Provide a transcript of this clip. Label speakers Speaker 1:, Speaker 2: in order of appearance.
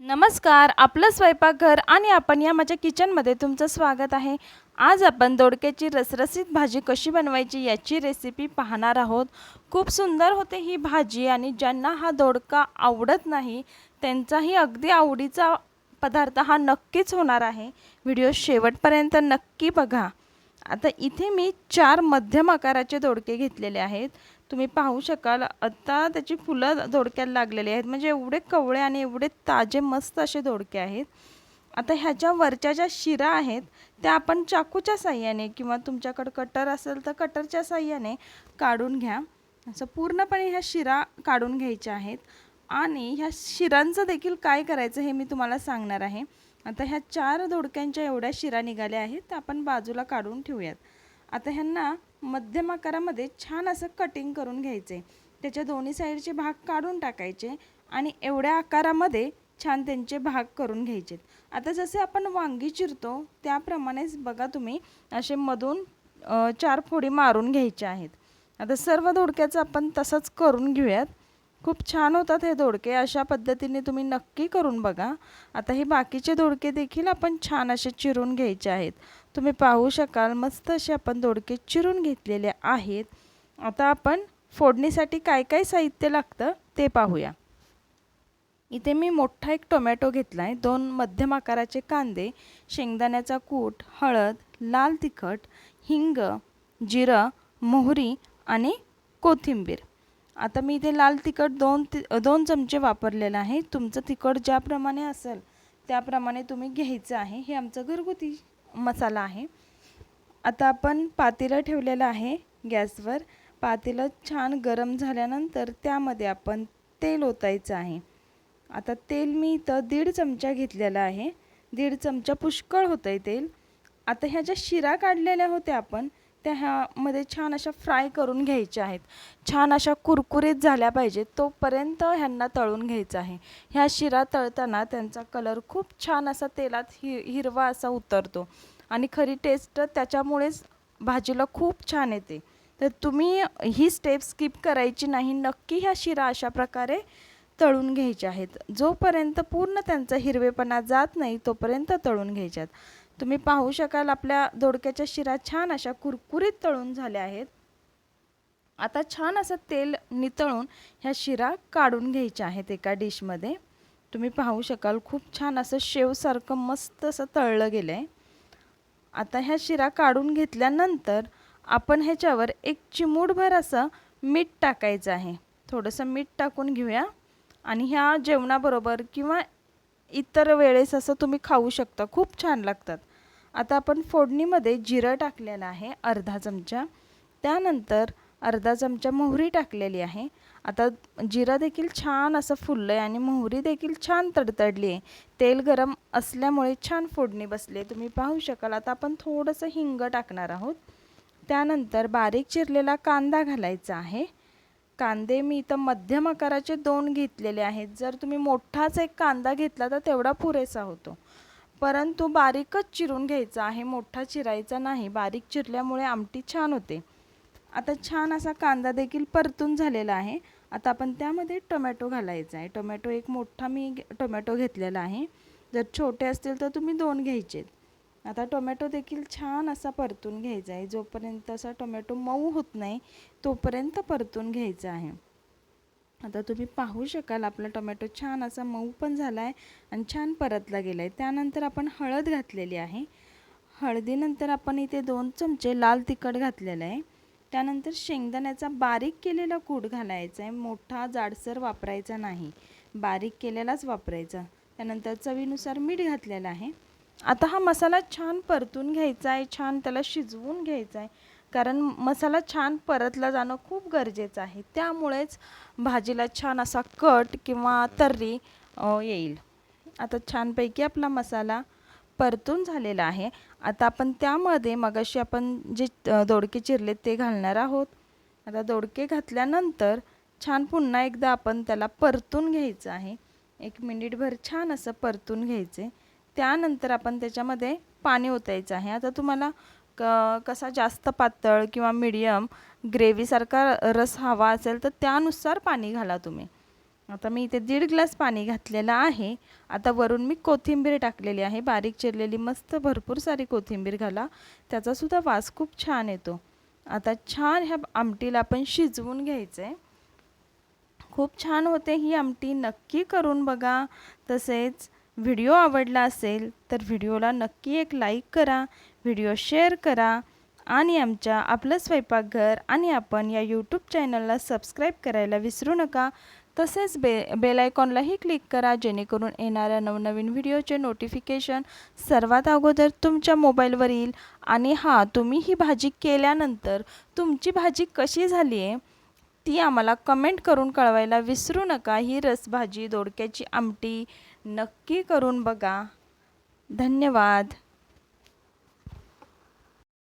Speaker 1: नमस्कार आपलं स्वयंपाकघर आणि आपण या माझ्या किचनमध्ये तुमचं स्वागत आहे. आज आपण दोडक्याची रसरसीत भाजी कशी बनवायची याची रेसिपी पाहणार आहोत. खूप सुंदर होते ही भाजी आणि ज्यांना हा दोडका आवडत नाही त्यांचाही अगदी आवडीचा पदार्थ हा नक्कीच होणार आहे. व्हिडिओ शेवटपर्यंत नक्की बघा. आता इथे मी चार मध्यम आकाराचे दोडके घेतलेले आहेत. तुम्ही पाहू शकाल आता त्याची फुलं दोडक्याला लागलेली आहेत. म्हणजे एवढे कवळे आणि एवढे ताजे मस्त असे दोडके आहेत. आता ह्याच्या वरच्या ज्या शिरा आहेत त्या आपण चाकूच्या साह्याने किंवा तुमच्याकडं कटर असेल तर कटरच्या साह्याने काढून घ्या. असं पूर्णपणे ह्या शिरा काढून घ्यायच्या आहेत. आणि ह्या शिरांचं देखील काय करायचं हे मी तुम्हाला सांगणार आहे. आता ह्या चार धोडक्यांच्या एवढ्या शिरा निघाल्या आहेत त्या आपण बाजूला काढून ठेवूयात. आता ह्यांना मध्यम आकारामध्ये छान असं कटिंग करून घ्यायचे. त्याच्या दोन्ही साईडचे भाग काढून टाकायचे आणि एवढ्या आकारामध्ये छान त्यांचे भाग करून घ्यायचे. आता जसे आपण वांगी चिरतो त्याप्रमाणेच बघा तुम्ही असे मधून चार फोडी मारून घ्यायच्या आहेत. आता सर्व दोडक्याचं आपण तसंच करून घेऊयात. खूप छान होतात हे दोडके अशा पद्धतीने तुम्ही नक्की करून बघा. आता हे बाकीचे दोडके देखील आपण छान असे चिरून घ्यायचे आहेत. तुम्ही पाहू शकाल मस्त असे आपण दोडके चिरून घेतलेले आहेत. आता आपण फोडणीसाठी काय काय साहित्य लागतं ते पाहूया. इथे मी मोठा एक टोमॅटो घेतला आहे दोन मध्यम आकाराचे कांदे शेंगदाण्याचा कूट हळद लाल तिखट हिंग जिरं मोहरी आणि कोथिंबीर. आता मी इथे लाल तिखट दोन ति दोन चमचे वापरलेलं आहे. तुमचं तिखट ज्याप्रमाणे असेल त्याप्रमाणे तुम्ही घ्यायचं आहे. हे आमचं घरगुती मसाला आहे. आता आपण पातेलं ठेवलेलं आहे गॅसवर. पातेलं छान गरम झाल्यानंतर त्यामध्ये आपण तेल ओतायचं आहे. आता तेल मी इथं दीड चमचा घेतलेलं आहे. दीड चमचा पुष्कळ होतं आहे तेल. आता ह्या ज्या शिरा काढलेल्या होत्या आपण त्या ह्यामध्ये छान अशा फ्राय करून घ्यायच्या आहेत. छान अशा कुरकुरीत झाल्या पाहिजेत तोपर्यंत ह्यांना तळून घ्यायचं आहे. ह्या शिरा तळताना त्यांचा कलर खूप छान असा तेलात हि हिरवा असा उतरतो. आणि खरी टेस्ट त्याच्यामुळेच भाजीला खूप छान येते. तर तुम्ही ही स्टेप स्किप करायची नाही नक्की ह्या शिरा अशा प्रकारे तळून घ्यायच्या आहेत. जोपर्यंत पूर्ण त्यांचा हिरवेपणा जात नाही तोपर्यंत तळून घ्यायच्यात. तुम्ही पाहू शकाल आपल्या दोडक्याच्या शिरा छान अशा कुरकुरीत तळून झाल्या आहेत. आता छान असं तेल नितळून ह्या शिरा काढून घ्यायच्या आहेत एका डिशमध्ये. तुम्ही पाहू शकाल खूप छान असं शेवसारखं मस्त असं तळलं गेलं आहे आता ह्या शिरा काढून घेतल्यानंतर आपण ह्याच्यावर एक चिमूटभर असं मीठ टाकायचं आहे. थोडंसं मीठ टाकून घेऊया. आणि ह्या जेवणाबरोबर किंवा इतर वेळेस असं तुम्ही खाऊ शकता. खूप छान लागतात. आता आपण फोडणीमध्ये जिरं टाकलेलं आहे अर्धा चमचा. त्यानंतर अर्धा चमचा मोहरी टाकलेली आहे. आता जिरं देखील छान असं फुललं आहे आणि मोहरी देखील छान तडतडली आहे. तेल गरम असल्यामुळे छान फोडणी बसली आहे. तुम्ही पाहू शकाल आता आपण थोडंसं हिंग टाकणार आहोत. त्यानंतर बारीक चिरलेला कांदा घालायचा आहे. कांदे मी इथं मध्यम आकाराचे दोन घेतलेले आहेत. जर तुम्ही मोठाच एक कांदा घेतला तर तेवढा पुरेसा होतो. परंतु बारीकच चिरून घ्यायचा आहे मोठा चिरायचा नाही. बारीक चिरल्यामुळे आमटी छान होते. आता छान असा कांदा देखील परतून झालेला आहे. आता आपण त्यामध्ये टोमॅटो घालायचा आहे. टोमॅटो एक मोठा मी टोमॅटो घेतलेला आहे. जर छोटे असतील तर तुम्ही दोन घ्यायचे आता टोमॅटो देखील छान असा परतून घ्यायचा आहे. जोपर्यंत असा टोमॅटो मऊ होत नाही तोपर्यंत परतून घ्यायचा आहे. आता तुम्ही पाहू शकाल आपला टोमॅटो छान असा मऊ पण झाला आहे आणि छान परतला गेला आहे त्यानंतर आपण हळद घातलेली आहे. हळदीनंतर आपण इथे दोन चमचे लाल तिखट घातलेलं आहे. त्यानंतर शेंगदाण्याचा बारीक केलेला कूट घालायचा आहे. मोठा जाडसर वापरायचा नाही. बारीक केलेलाच वापरायचा. त्यानंतर चवीनुसार मीठ घातलेलं आहे. आता हा मसाला छान परतून घ्यायचा आहे. छान त्याला शिजवून घ्यायचा आहे. कारण मसाला छान परतला जाणं खूप गरजेचं आहे. त्यामुळेच भाजीला छान असा कट किंवा तर्री येईल. आता छानपैकी आपला मसाला परतून झालेला आहे. आता आपण त्यामध्ये मगाशी आपण जे दोडके चिरले ते घालणार आहोत. आता दोडके घातल्यानंतर छान पुन्हा एकदा आपण त्याला परतून घ्यायचं आहे. एक मिनिटभर छान असं परतून घ्यायचे. त्यानंतर आपण त्याच्यामध्ये पाणी ओतायचं आहे. आता तुम्हाला क कसा जास्त पातळ किंवा मिडियम ग्रेव्हीसारखा रस हवा असेल तर त्यानुसार पाणी घाला तुम्ही. आता मी इथे दीड ग्लास पाणी घातलेलं आहे. आता वरून मी कोथिंबीर टाकलेली आहे. बारीक चिरलेली मस्त भरपूर सारी कोथिंबीर घाला. त्याचासुद्धा वास खूप छान येतो. आता छान ह्या आमटीला आपण शिजवून घ्यायचं. आहे खूप छान होते ही आमटी. नक्की करून बघा. तसेच व्हिडिओ आवडला असेल तर व्हिडिओला नक्की एक लाईक करा व्हिडिओ शेअर करा आणि आमच्या आपलं स्वयंपाकघर आणि आपण या यूट्यूब चॅनलला सबस्क्राईब करायला विसरू नका. तसेच बे बेलायकॉनलाही क्लिक करा जेणेकरून येणाऱ्या नवनवीन व्हिडिओचे नोटिफिकेशन सर्वात अगोदर तुमच्या मोबाईलवर येईल आणि हां तुम्ही ही भाजी केल्यानंतर तुमची भाजी कशी झाली आहे ती आम्हाला कमेंट करून कळवायला विसरू नका. ही रसभाजी दोडक्याची आमटी नक्की करून बघा. धन्यवाद.